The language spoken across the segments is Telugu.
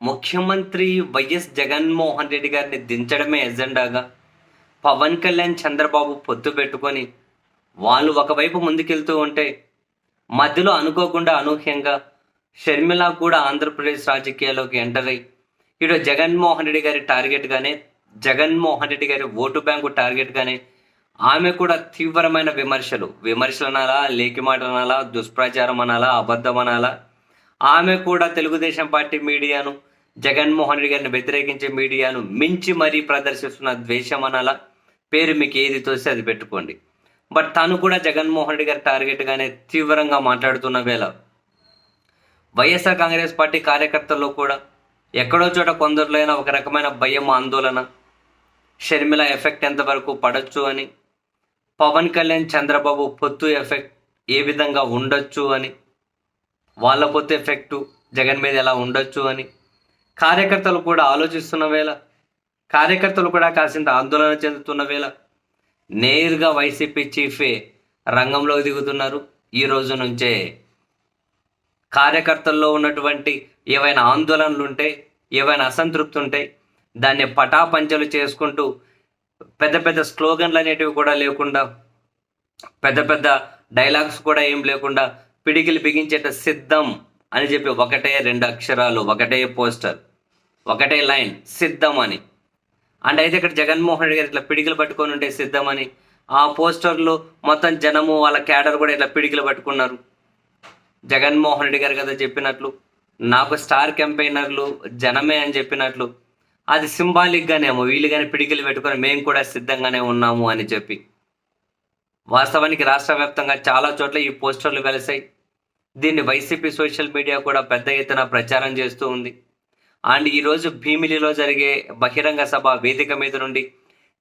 ముఖ్యమంత్రి వైఎస్ జగన్మోహన్ రెడ్డి గారిని దించడమే ఎజెండాగా పవన్ కళ్యాణ్ చంద్రబాబు పొత్తు పెట్టుకొని వాళ్ళు ఒకవైపు ముందుకెళ్తూ ఉంటే మధ్యలో అనుకోకుండా అనూహ్యంగా షర్మిల కూడా ఆంధ్రప్రదేశ్ రాజకీయాల్లోకి ఎంటర్ అయ్యి ఇటు జగన్మోహన్ రెడ్డి గారి టార్గెట్గానే జగన్మోహన్ రెడ్డి గారి ఓటు బ్యాంకు టార్గెట్గానే ఆమె కూడా తీవ్రమైన విమర్శలు. విమర్శలు అనాలా లేకిమాట అనాలా దుష్ప్రచారం అనాలా అబద్ధం అనాలా ఆమె కూడా తెలుగుదేశం పార్టీ మీడియాను జగన్మోహన్ రెడ్డి గారిని వ్యతిరేకించే మీడియాను మించి మరీ ప్రదర్శిస్తున్న ద్వేషం అనాలా. పేరు మీకు ఏది తోస్తే అది పెట్టుకోండి. బట్ తను కూడా జగన్మోహన్ రెడ్డి గారి టార్గెట్గానే తీవ్రంగా మాట్లాడుతున్న వేళ. వైఎస్ఆర్ కాంగ్రెస్ పార్టీ కార్యకర్తల్లో కూడా ఎక్కడో చోట కొందరిలో అయినా ఒక రకమైన భయం ఆందోళన షర్మిల ఎఫెక్ట్ ఎంతవరకు పడచ్చు అని పవన్ కళ్యాణ్ చంద్రబాబు పొత్తు ఎఫెక్ట్ ఏ విధంగా ఉండొచ్చు అని వాళ్ళ పొత్తు ఎఫెక్టు జగన్ మీద ఎలా ఉండొచ్చు అని కార్యకర్తలు కూడా ఆలోచిస్తున్న వేళ కార్యకర్తలు కూడా కాసింత ఆందోళన చెందుతున్న వేళ నేరుగా వైసీపీ చీఫే రంగంలోకి దిగుతున్నారు. ఈ రోజు నుంచే కార్యకర్తల్లో ఉన్నటువంటి ఏవైనా ఆందోళనలు ఉంటే ఏవైనా అసంతృప్తి ఉంటే దాన్ని పటాపంచలు చేసుకుంటూ పెద్ద పెద్ద స్లోగన్లు అనేటివి కూడా లేకుండా పెద్ద పెద్ద డైలాగ్స్ కూడా ఏం లేకుండా పిడికిలు బిగించేట సిద్ధం అని చెప్పి ఒకటే రెండు అక్షరాలు ఒకటే పోస్టర్. ఒకటే లైన్ సిద్ధం అని అండ్ అయితే ఇక్కడ జగన్మోహన్ రెడ్డి గారు ఇట్లా పిడికిలు పట్టుకొని ఉంటే సిద్ధమని. ఆ పోస్టర్లు మొత్తం జనము వాళ్ళ క్యాడర్ కూడా ఇట్లా పిడికిలు పట్టుకున్నారు. జగన్మోహన్ రెడ్డి గారు కదా చెప్పినట్లు నాకు స్టార్ క్యాంపెయినర్లు జనమే అని చెప్పినట్లు. అది సింబాలిక్గానేమో వీళ్ళు కానీ పిడికిలు పెట్టుకొని మేము కూడా సిద్ధంగానే ఉన్నాము అని చెప్పి. వాస్తవానికి రాష్ట్ర వ్యాప్తంగా చాలా చోట్ల ఈ పోస్టర్లు వెలిసాయి. దీన్ని వైసీపీ సోషల్ మీడియా కూడా పెద్ద ఎత్తున ప్రచారం చేస్తూ ఉంది. అండ్ ఈరోజు భీమిలిలో జరిగే బహిరంగ సభ వేదిక మీద నుండి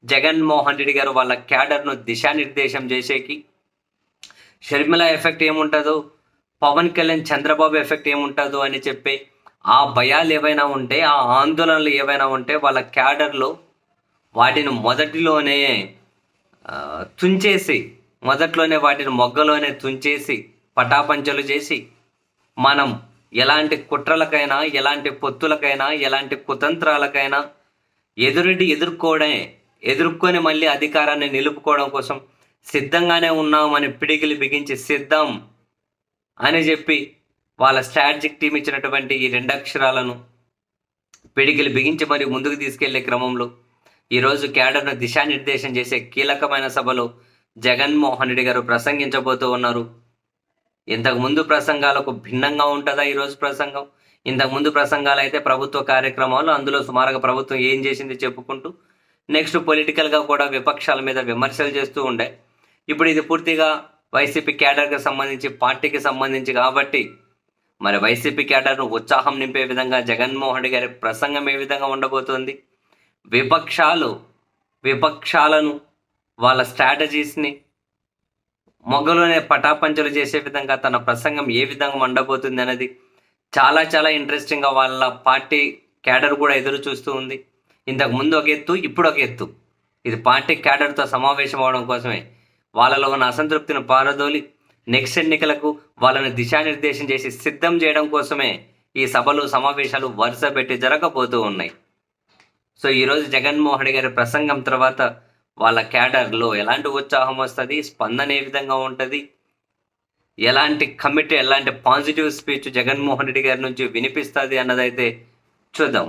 జగన్మోహన్ రెడ్డి గారు వాళ్ళ క్యాడర్ను దిశానిర్దేశం చేసేకి షర్మిల ఎఫెక్ట్ ఏముంటుందో పవన్ కళ్యాణ్ చంద్రబాబు ఎఫెక్ట్ ఏముంటుందో అని చెప్పి ఆ భయాలు ఏవైనా ఉంటే ఆ ఆందోళనలు ఏవైనా ఉంటే వాళ్ళ క్యాడర్లో వాటిని మొదటిలోనే తుంచేసి మొదట్లోనే వాటిని మొగ్గలోనే తుంచేసి పటాపంచలు చేసి మనం ఎలాంటి కుట్రలకైనా ఎలాంటి పొత్తులకైనా ఎలాంటి కుతంత్రాలకైనా ఎదురుడి ఎదుర్కోవడమే ఎదుర్కొని మళ్ళీ అధికారాన్ని నిలుపుకోవడం కోసం సిద్ధంగానే ఉన్నామని పిడికిలు బిగించి సిద్ధం అని చెప్పి వాళ్ళ స్ట్రాటజిక్ టీం ఇచ్చినటువంటి ఈ రెండు అక్షరాలను పిడికిలు బిగించి మరి ముందుకు తీసుకెళ్ళే క్రమంలో ఈరోజు క్యాడర్ను దిశానిర్దేశం చేసే కీలకమైన సభలో జగన్మోహన్ రెడ్డి గారు ప్రసంగించబోతూ ఉన్నారు. ఇంతకుముందు ప్రసంగాలకు భిన్నంగా ఉంటుందా ఈరోజు ప్రసంగం? ఇంతకుముందు ప్రసంగాలు అయితే ప్రభుత్వ కార్యక్రమాలు అందులో సుమారుగా ప్రభుత్వం ఏం చేసింది చెప్పుకుంటూ నెక్స్ట్ పొలిటికల్గా కూడా విపక్షాల మీద విమర్శలు చేస్తూ ఉండే. ఇప్పుడు ఇది పూర్తిగా వైసీపీ క్యాడర్కి సంబంధించి పార్టీకి సంబంధించి కాబట్టి మరి వైసీపీ క్యాడర్ను ఉత్సాహం నింపే విధంగా జగన్మోహన్ రెడ్డి గారి ప్రసంగం ఏ విధంగా ఉండబోతోంది? విపక్షాలు విపక్షాలను వాళ్ళ స్ట్రాటజీస్ని మొగ్గలోనే పటాపంచలు చేసే విధంగా తన ప్రసంగం ఏ విధంగా ఉండబోతుంది అనేది చాలా చాలా ఇంట్రెస్టింగ్గా వాళ్ళ పార్టీ క్యాడర్ కూడా ఎదురు చూస్తూ ఉంది. ఇంతకు ముందు ఒక ఎత్తు ఇప్పుడు ఒక ఎత్తు. ఇది పార్టీ క్యాడర్తో సమావేశం అవడం కోసమే. వాళ్ళలో ఉన్న అసంతృప్తిని పారదోలి నెక్స్ట్ ఎన్నికలకు వాళ్ళని దిశానిర్దేశం చేసి సిద్ధం చేయడం కోసమే ఈ సభలు సమావేశాలు వరుస పెట్టి జరగబోతూ ఉన్నాయి. సో ఈరోజు జగన్మోహన్ గారి ప్రసంగం తర్వాత వాళ్ళ క్యాడర్లో ఎలాంటి ఉత్సాహం వస్తుంది స్పందన ఏ విధంగా ఉంటుంది ఎలాంటి కమిటీ ఎలాంటి పాజిటివ్ స్పీచ్ జగన్మోహన్ రెడ్డి గారి నుంచి వినిపిస్తుంది అన్నదైతే చూద్దాం.